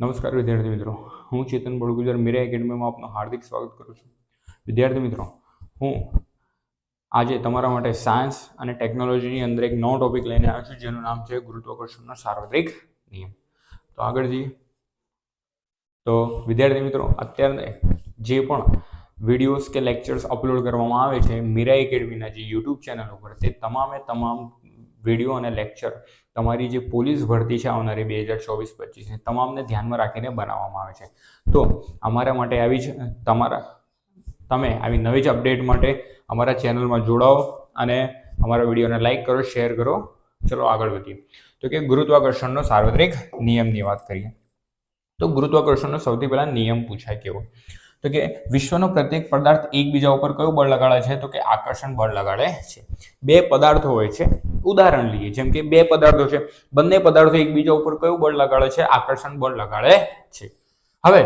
નમસ્કાર વિદ્યાર્થી મિત્રો. હું ચેતન બળગુજર, મીરા એકેડમીમાં આપનું હાર્દિક સ્વાગત કરું છું. વિદ્યાર્થી મિત્રો, હું આજે તમારા માટે સાયન્સ અને ટેકનોલોજીની અંદર એક નવો ટોપિક લઈને આવ્યો છું, જેનું નામ છે ગુરુત્વાકર્ષણનો સાર્વત્રિક નિયમ. તો આગળ જઈએ. તો વિદ્યાર્થી મિત્રો, અત્યારે જે પણ વિડીયોઝ કે લેક્ચર્સ અપલોડ કરવામાં આવે છે, મીરા એકેડમીના જે યુટ્યુબ ચેનલ ઉપર, તે તમામે તમામ વીડિયો અને લેક્ચર તમારી જે પોલીસ ભરતી છે આવનારી બે હજાર ચોવીસ પચીસ તમામને ધ્યાનમાં રાખીને બનાવવામાં આવે છે. તો અમારા માટે આવી જ, તમારા, તમે આવી નવી જ અપડેટ માટે અમારા ચેનલમાં જોડાઓ અને અમારા વિડીયોને લાઇક કરો શેર કરો. ચલો આગળ વધીએ. તો કે ગુરુત્વાકર્ષણનો સાર્વત્રિક નિયમની વાત કરીએ. તો ગુરુત્વાકર્ષણનો સૌથી પહેલા નિયમ પૂછાય કેવો? તો કે વિશ્વનો પ્રત્યેક પદાર્થ એકબીજા ઉપર કયું બળ લગાડે છે? તો કે આકર્ષણ બળ લગાડે છે. બે પદાર્થો હોય છે. ઉદાહરણ લઈએ, જેમ કે બે પદાર્થો છે. બંને પદાર્થો એકબીજા ઉપર કયું બળ લગાડે છે? આકર્ષણ બળ લગાડે છે. હવે,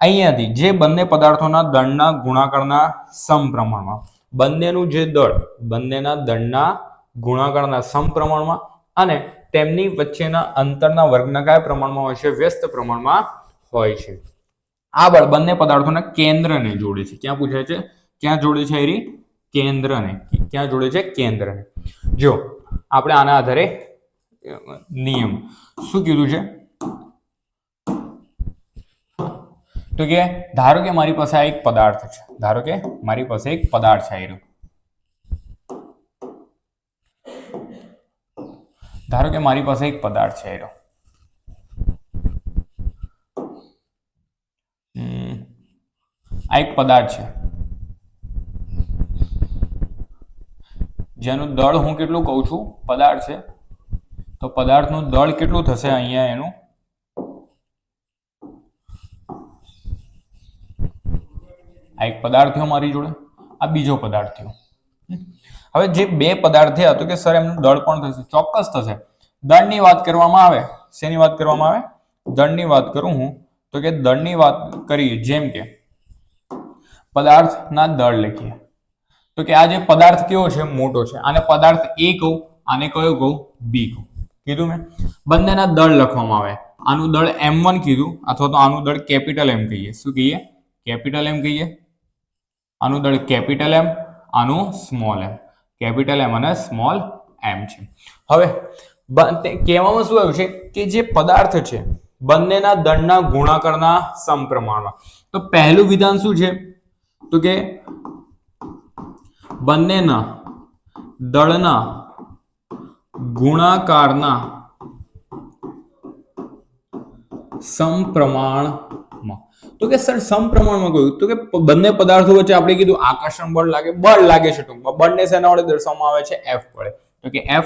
અહીંયાથી જે બંને પદાર્થોના દળના ગુણાકારના સમપ્રમાણમાં, બંનેનું જે દળ, બંનેના દળના ગુણાકારના સમપ્રમાણમાં અને તેમની વચ્ચેના અંતરના વર્ગના કયા પ્રમાણમાં હોય છે? વ્યસ્ત પ્રમાણમાં હોય છે. આ બળ બંને પદાર્થોના કેન્દ્રને જોડે છે. ક્યાં પૂછાય છે? ક્યાં જોડે છે, એરી? કેન્દ્રને. ક્યાં જોડે છે? કેન્દ્રને. જો, આપણે આના આધારે નિયમ. શું કીધું છે? તો કે, ધારો કે મારી પાસે આ એક પદાર્થ છે. ધારો કે મારી પાસે એક પદાર્થ છે આયરો. ધારો કે મારી પાસે એક પદાર્થ છે આયરો. આ એક પદાર્થ છે. જેનું દળ હું કેટલું કહું છું? પદાર્થ છે. તો પદાર્થનું દળ કેટલું થશે અહીંયા એનું? આ એક પદાર્થ થયો મારી જોડે. આ બીજો પદાર્થ થયો. હવે જે બે પદાર્થ થયા તો કે સર, એમનું દળ પણ થશે? ચોક્કસ થશે. દળની વાત કરવામાં આવે. શેની વાત કરવામાં આવે? દળની વાત કરું હું. તો કે દળની વાત કરીએ જેમ કે પદાર્થના દળ લખીએ. તો કે આ જે પદાર્થ કેવો છે? મોટો છે. આને પદાર્થ એ કહું, આને કયો કહું? બી કહું. કીધું મેં? બંનેના દળ લખવામાં આવે. આનું દળ એમ વન કીધું, અથવા તો આનું દળ કેપિટલ એમ કહીએ. શું કહીએ? કેપિટલ એમ કહીએ? આનું દળ કેપિટલ એમ આનું સ્મોલ એમ કેપિટલ એમ અને સ્મોલ એમ છે. હવે કહેવામાં શું આવ્યું છે? કે જે પદાર્થ છે, બંનેના દળના ગુણાકારના સમપ્રમાણમાં. તો પહેલું વિધાન શું છે? તો કે બંનેના, દળના, ગુણાકારના સમપ્રમાણમાં. તો કે સર, સમપ્રમાણમાં કહ્યું. તો કે બંને પદાર્થો વચ્ચે આપણે કીધું આકર્ષણ બળ લાગે બળ લાગે છે ટૂંકમાં. બળને શેના વડે દર્શાવવામાં આવે છે એફ વડે. તો કે એફ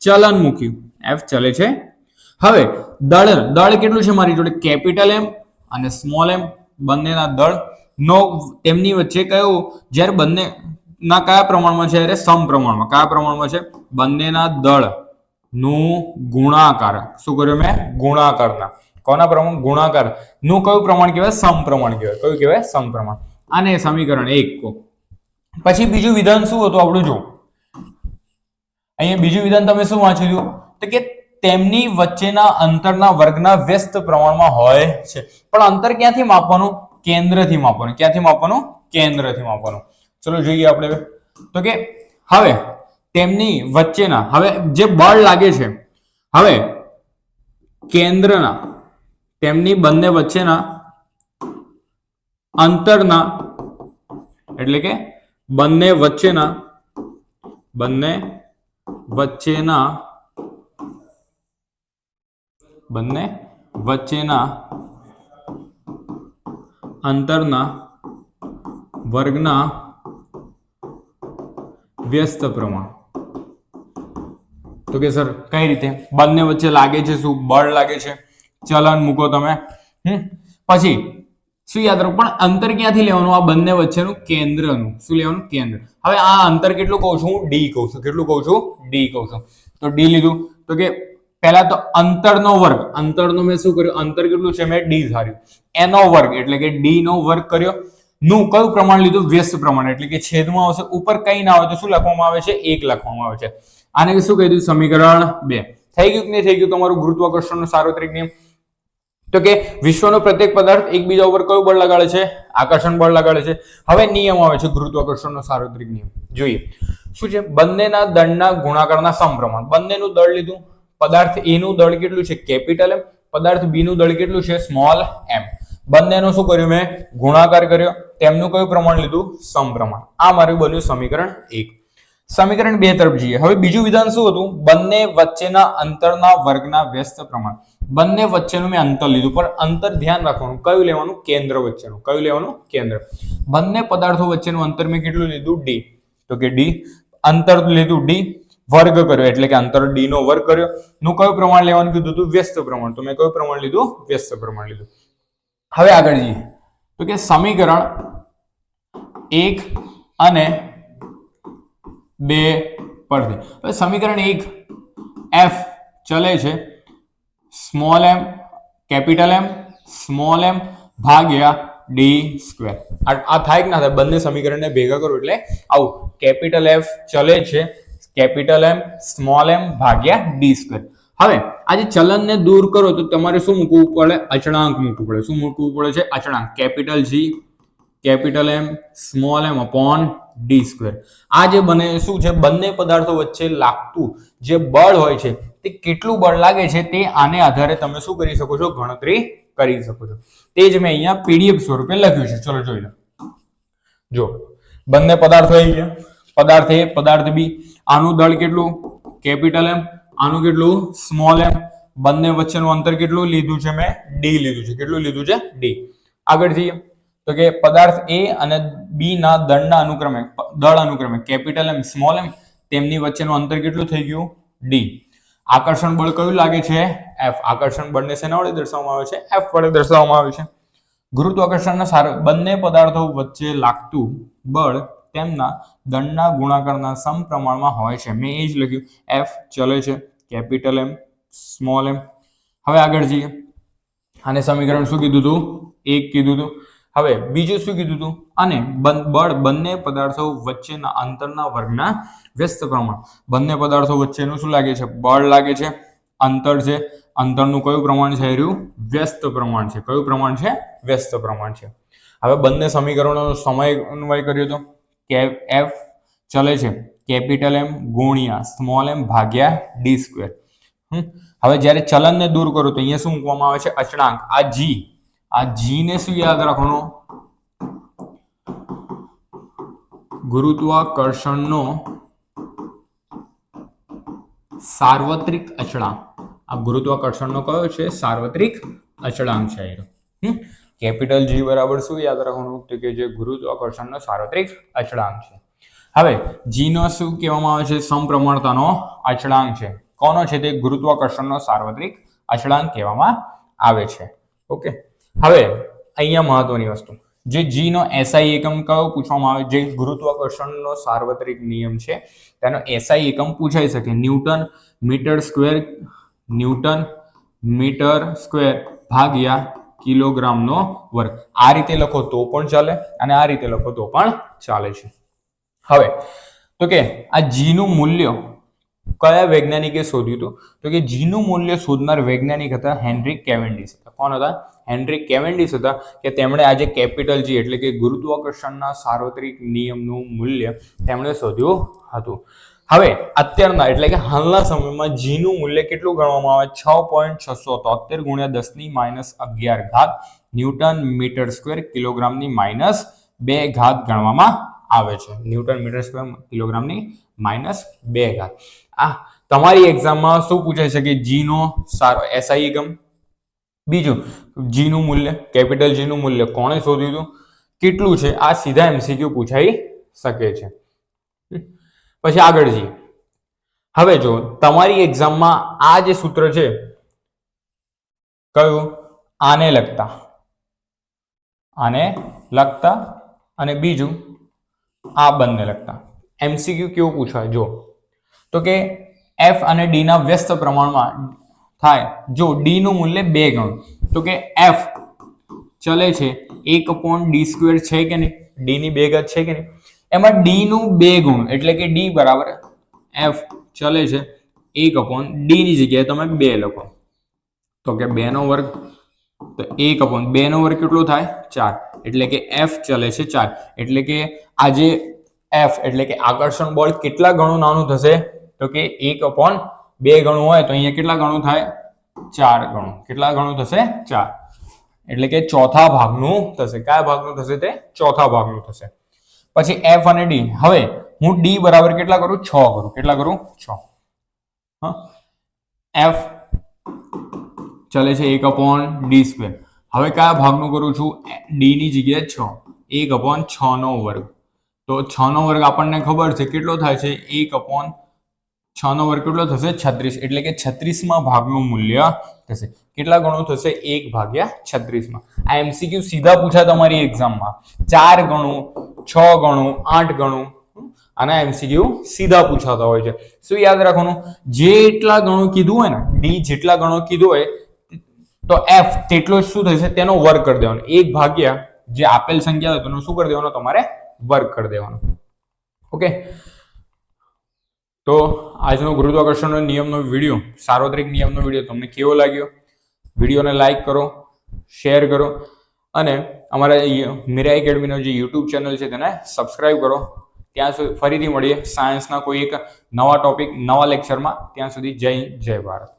ચલન મૂક્યું એફ ચલે છે. હવે, દળ દળ કેટલું છે મારી જોડે? કેપિટલ એમ અને સ્મોલ એમ બંનેના દળ. નો, તેમની વચ્ચે કયો? જ્યારે બંને ના કયા પ્રમાણમાં છે? અરે સમપ્રમાણમાં કયા પ્રમાણમાં છે? બંનેના દળનું ગુણાકાર. શું કર્યું મેં? ગુણાકારના. કોના પ્રમાણ? ગુણાકાર. નું કયું પ્રમાણ કહેવાય? સમપ્રમાણ કહેવાય. કયું કહેવાય? સમપ્રમાણ આને સમીકરણ એક પછી બીજું વિધાન શું હતું આપણું? જો અહીંયા બીજું વિધાન તમે શું વાંચી લ્યું તો કે તેમની વચ્ચેના અંતરના વર્ગના વ્યસ્ત પ્રમાણમાં હોય છે. પણ અંતર ક્યાંથી માપવાનું? કેન્દ્રથી માપવાનું. ક્યાંથી માપવાનું? કેન્દ્રથી માપવાનું. ચલો જોઈએ આપણે તો કે હવે તેમની વચ્ચેના, હવે જે બળ લાગે છે, હવે કેન્દ્રના, તેમની બંને વચ્ચેના અંતરના, એટલે કે બંને વચ્ચેના બંને વચ્ચેના બંને વચ્ચેના અંતરના વર્ગના વ્યસ્ત પ્રમાણ. તો કે, સર, કઈ રીતે? બંને વચ્ચે લાગે છે શું? બળ લાગે છે? ચલન મૂકો તમે. હમ? પછી, શું યાદ રાખો? પણ અંતર ક્યાંથી લેવાનું? આ બંને વચ્ચેનું કેન્દ્રનું. શું લેવાનું? કેન્દ્ર. હવે આ અંતર કેટલું કહું છું? હું ડી કહું છું. કેટલું કહું છું? ડી કહું છું. તો ડી લીધું. તો કે, પહેલા તો અંતરનો વર્ગ. અંતરનો મેં શું કર્યું? અંતર કેટલું છે? મેં ડી ધાર્યું. એનો વર્ગ. એટલે કે ડી નો વર્ગ કર્યો. નું કયું પ્રમાણ લીધું? વ્યસ્ત પ્રમાણ. એટલે કે છેદમાં આવશે. ઉપર કઈ ના આવે તો શું લખવામાં આવે છે? એક લખવામાં આવે છે. આને શું કહી દીધું? સમીકરણ બે. થઈ ગયું કે નહીં થઈ ગયું? તમારું ગુરુત્વાકર્ષણનો સાર્વત્રિક નિયમ. તો કે વિશ્વનો પ્રત્યેક પદાર્થ એકબીજા ઉપર કયું બળ લગાડે છે? આકર્ષણ બળ લગાડે છે. હવે નિયમ આવે છે ગુરુત્વાકર્ષણનો સાર્વત્રિક નિયમ. જોઈએ. શું છે? બંનેના દળના ગુણાકારના સમપ્રમાણ. બંનેનું દળ લીધું. પદાર્થ એનું દળ કેટલું છે? કેપિટલ એમ પદાર્થ બીનું દળ કેટલું છે? સ્મોલ એમ બંનેનું શું કર્યું મેં? ગુણાકાર કર્યો. તેમનું કયું પ્રમાણ લીધું? સમપ્રમાણ. આ મારું બન્યું સમીકરણ એક. સમીકરણ બે તરફ જઈએ. હવે બીજું વિધાન શું હતું? બંને વચ્ચેના અંતરના વર્ગના વ્યસ્ત પ્રમાણ. બંને વચ્ચેનું મેં અંતર લીધું, પણ અંતર ધ્યાન રાખવાનું. કયું લેવાનું? કેન્દ્ર વચ્ચેનું. કયું લેવાનું? કેન્દ્ર. બંને પદાર્થો વચ્ચેનું અંતર મેં કેટલું લીધું? ડી તો કે ડી અંતર લીધું ડી વર્ગ કર્યો, એટલે કે અંતર ડી નો વર્ગ કર્યો. નું કયું પ્રમાણ લેવાનું કીધું હતું? વ્યસ્ત પ્રમાણ. તો મેં કયું પ્રમાણ લીધું? વ્યસ્ત પ્રમાણ લીધું. હવે આગળ જઈએ. તો કે સમીકરણ એક અને બે પરથી. હવે સમીકરણ એક એફ ચલે છે. Small M, capital M, small M ભાગ્યા ડી સ્ક્વેર. આ થાય કે ના થાય? બંને સમીકરણને ભેગા કરો એટલે આવું. કેપિટલ એફ ચલે છે. કેપિટલ એમ, સ્મોલ એમ ભાગ્યા ડી સ્ક્વેર. હવે, આજે ચલનને દૂર કરો તો તમારે શું મૂકવું પડે? અચળાંક મૂકવું પડે. શું મૂકવું પડે છે? અચળાંક. Capital G capital M small M upon D square આ જે બને, શું છે? બંને પદાર્થો વચ્ચે લાગતું જે બળ હોય છે, તે કેટલું બળ લાગે છે? તે આને આધારે તમે શું કરી શકો છો? ગણતરી કરી શકો છો. તે જ મેં અહીંયા પીડીએફ સ્વરૂપે લખ્યું છે. ચલો, જોઈ લો. જો, બંને પદાર્થો આવી ગયા. પદાર્થ એ પદાર્થ બી આનું દળ કેટલું? કેપિટલ એમ આનું કેટલું? સ્મોલ એમ બંને વચ્ચેનું અંતર કેટલું લીધું છે મેં? ડી લીધું છે. કેટલું લીધું છે? ડી આગળ જઈએ. તો કે પદાર્થ એ અને બી ના દળના અનુક્રમે દળ અનુક્રમે કેપિટલ એમ સ્મોલ એમ તેમની વચ્ચેનું અંતર કેટલું થઈ ગયું? ડી આકર્ષણ બળ કયું લાગે છે? એફ આકર્ષણ બળને શેના વડે દર્શાવવામાં આવે છે? એફ વડે દર્શાવવામાં આવે છે. ગુરુત્વાકર્ષણના સારા, બંને પદાર્થો વચ્ચે લાગતું બળ તેમના દંડના ગુણાકારના સમપ્રમાણમાં હોય છે. મેં એ જ લખ્યું. એફ ચલે છે. કેપિટલ એમ સ્મોલ એમ હવે આગળ જઈએ. આને સમીકરણ શું કીધું હતું એક કીધું હતું હવે બીજું શું કીધું હતું અને બળ બંને પદાર્થો વચ્ચેના અંતરના વર્ગના વ્યસ્ત પ્રમાણ. બંને પદાર્થો વચ્ચેનું શું લાગે છે? બળ લાગે છે. અંતર છે. અંતરનું કયું પ્રમાણ છે રહ્યું વ્યસ્ત પ્રમાણ છે. કયું પ્રમાણ છે? વ્યસ્ત પ્રમાણ છે. હવે બંને સમીકરણોનો અન્વય કર્યો તો? કે એફ ચલે છે. કેપિટલ એમ ગુણ્યા સ્મોલ એમ ભાગ્યા ડી સ્ક્વેર. હવે જ્યારે ચલનને દૂર કરો તો અહીંયા શું મૂકવામાં આવે છે? અચળાંક. આ જી આ જી ને શું યાદ રાખવાનું? ગુરુત્વાકર્ષણનો સાર્વત્રિક અચળાંક. આ ગુરુત્વાકર્ષણનો કયો છે? સાર્વત્રિક અચળાંક છે. એનો. કેપિટલ જી બરાબર શું યાદ રાખવાનું? કે જે ગુરુત્વાકર્ષણનો સાર્વત્રિક અચળાંક છે. હવે જીનો શું કહેવામાં આવે છે? સમપ્રમાણતાનો અચળાંક છે. કોનો છે તે? ગુરુત્વાકર્ષણનો સાર્વત્રિક અચળાંક કહેવામાં આવે છે. ઓકે. હવે, અહીંયા મહત્વની વસ્તુ. જે જી નો એસઆઈ એકમ કયો પૂછવામાં આવે? જે ગુરુત્વાકર્ષણનો સાર્વત્રિક નિયમ છે, તેનો એસઆઈ એકમ પૂછાઈ શકે. Newton metre square, newton metre square ભાગ્યા કિલોગ્રામનો વર્ગ. આ રીતે લખો તો પણ ચાલે અને આ રીતે લખો તો પણ ચાલે છે. હવે, તો કે આ જીનું મૂલ્ય કયા વૈજ્ઞાનિકે શોધ્યું હતું? તો કે જીનું મૂલ્ય શોધનાર વૈજ્ઞાનિક હતા હેનરી કેવેન્ડિસ હતા. કોણ હતા? હેનરી કેવેન્ડિસ હતા કે તેમણે આજે કેપિટલ જી એટલે કે ગુરુત્વાકર્ષણના સાર્વત્રિક નિયમનું મૂલ્ય તેમણે શોધ્યું હતું. હવે, અત્યારના, એટલે કે હાલના સમયમાં જીનું મૂલ્ય કેટલું ગણવામાં આવે? છ પોઈન્ટ છસો તોતેર ગુણ્યા દસની માઇનસ અગિયાર ઘાત ન્યૂટન મીટર સ્ક્વેર કિલોગ્રામની માઇનસ બે ઘાત ગણવામાં આવે છે. ન્યૂટન મીટર સ્ક્વેર કિલોગ્રામની માઇનસ બે ઘાત. આ તમારી એક્ઝામમાં શું પૂછાઈ શકે જીનો સારો, એસઆઈ એકમ? બીજું, જીનું મૂલ્ય, કેપિટલ જીનું મૂલ્ય કોણે શોધ્યું હતું? કેટલું છે? આ સીધા એમસીક્યુ પૂછાઈ શકે છે. પછી આગળ જઈએ. હવે જો તમારી એક્ઝામમાં આ જે સૂત્ર છે, કયું? આને લગતા આને લગતા અને બીજું આ બંને લગતા એમસીક્યુ કેવું પૂછાય? જો, તો કે એફ અને ડીના વ્યસ્ત પ્રમાણમાં થાય. જો ડીનું મૂલ્ય બે ગણું, તો કે એફ ચલે છે એક પોઈન્ટ ડી સ્ક્વેર છે કે નહીં? ડીની બે ગત છે કે નહીં? એમાં ડી નું બે ગુણ, એટલે કે ડી બરાબર એફ ચલે છે. એક અપોન ડી ની જગ્યાએ તમે બે લખો. તો કે બે નો વર્ગ, તો એક અપોન બે નો વર્ગ કેટલો થાય? ચાર. એટલે કે એફ ચલે છે ચાર. એટલે કે આજે એફ એટલે કે આકર્ષણ બળ કેટલા ગણું નાનું થશે? તો કે એક અપોન બે ગણું હોય તો અહીંયા કેટલા ગણું થાય? ચાર ગણું. કેટલા ગણું થશે? ચાર. એટલે કે ચોથા ભાગનું થશે. કયા ભાગનું થશે તે? ચોથા ભાગનું થશે. પછી એફ અને ડી હવે હું ડી બરાબર કેટલા કરું? છ કરું. કેટલા કરું? છ. હા? એફ ચલે છે એક અપોન ડી સ્ક્વેર હવે કયા ભાગનું કરું છું? ડી ની જગ્યાએ છ. એક અપોન છ નો વર્ગ. તો છ નો વર્ગ આપણને ખબર છે કેટલો થાય છે? એક અપોન છ નો વર્ગ કેટલો થશે? છત્રીસ. એટલે કે છત્રીસમાં ભાગનું મૂલ્ય થશે. કેટલા ગણું થશે? એક ભાગ્યા છત્રીસમાં. આ એમસીક્યુ સીધા પૂછા તમારી એક્ઝામમાં ચાર ગણું છ ગણું, આઠ ગણું આના એમસીક્યુ સીધા પૂછાતા હોય છે. શું યાદ રાખવાનું? જેટલા ગણું કીધું હોય ને ડી જેટલા ગણો કીધું હોય, તો એફ તેટલો શું થશે? તેનો વર્ગ કરી દેવાનો. એક ભાગ્યા જે આપેલ સંખ્યા હોય તેનો શું કરી દેવાનો? તમારે વર્ગ કરી દેવાનો. ઓકે તો આજનો ગુરુત્વાકર્ષણનો નિયમનો વીડિયો, સાર્વત્રિક નિયમનો વીડિયો તમને કેવો લાગ્યો? વિડીયોને લાઈક કરો શેર કરો. અને અમારા મીરા એકેડમીનો જે યુટ્યુબ ચેનલ છે તેને સબસ્ક્રાઈબ કરો. ત્યાં સુધી ફરીથી મળીએ. સાયન્સના કોઈ એક નવા ટોપિક નવા લેક્ચરમાં ત્યાં સુધી જય જય ભારત.